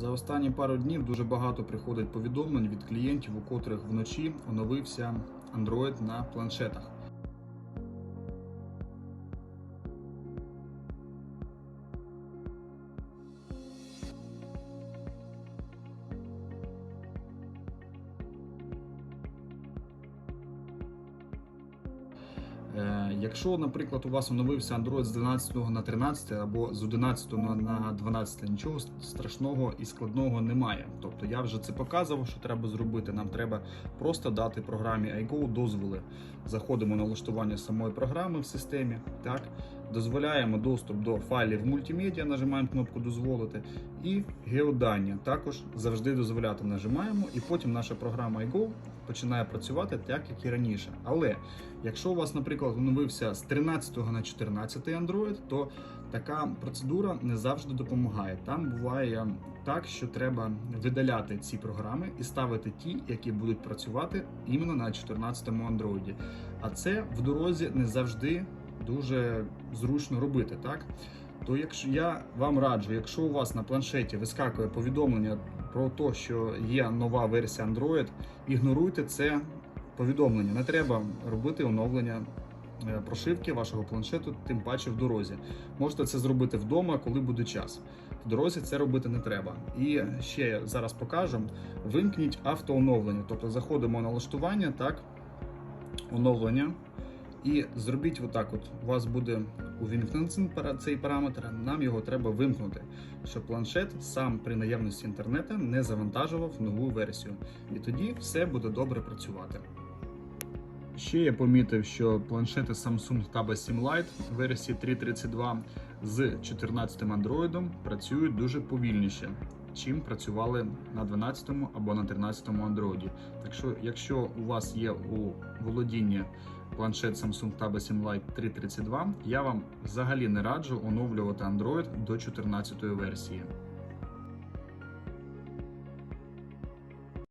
За останні пару днів дуже багато приходить повідомлень від клієнтів, у котрих вночі оновився Android на планшетах. Якщо, наприклад, у вас оновився Android з 12 на 13 або з 11 на- на 12, нічого страшного і складного немає. Тобто я вже це показував, що треба зробити. Нам треба просто дати програмі iGo дозволи. Заходимо на налаштування самої програми в системі, так дозволяємо доступ до файлів мультимедіа, нажимаємо кнопку дозволити, і геодані також завжди дозволяти нажимаємо, і потім наша програма iGo починає працювати так, як і раніше. Але якщо у вас, наприклад, оновився з 13 на 14 Android, то така процедура не завжди допомагає. Там буває так, що треба видаляти ці програми і ставити ті, які будуть працювати іменно на 14 Android. А це в дорозі не завжди дуже зручно робити, так? То якщо я вам раджу, якщо у вас на планшеті вискакує повідомлення про те, що є нова версія Android, ігноруйте це повідомлення. Не треба робити оновлення е, прошивки вашого планшету, тим паче в дорозі. Можете це зробити вдома, коли буде час. В дорозі це робити не треба. І ще зараз покажу: вимкніть автооновлення. Тобто заходимо в налаштування, так, оновлення. І зробіть отак: от у вас буде увімкнений цей параметр, нам його треба вимкнути, щоб планшет сам при наявності інтернету не завантажував нову версію. І тоді все буде добре працювати. Ще я помітив, що планшети Samsung Tab S7 Lite версії 3.32 з 14 Android працюють дуже повільніше, чим працювали на 12 або на 13 Android. Так що, якщо у вас є у володінні планшет Samsung Tab S7 Lite 3.32, я вам взагалі не раджу оновлювати Android до 14 версії.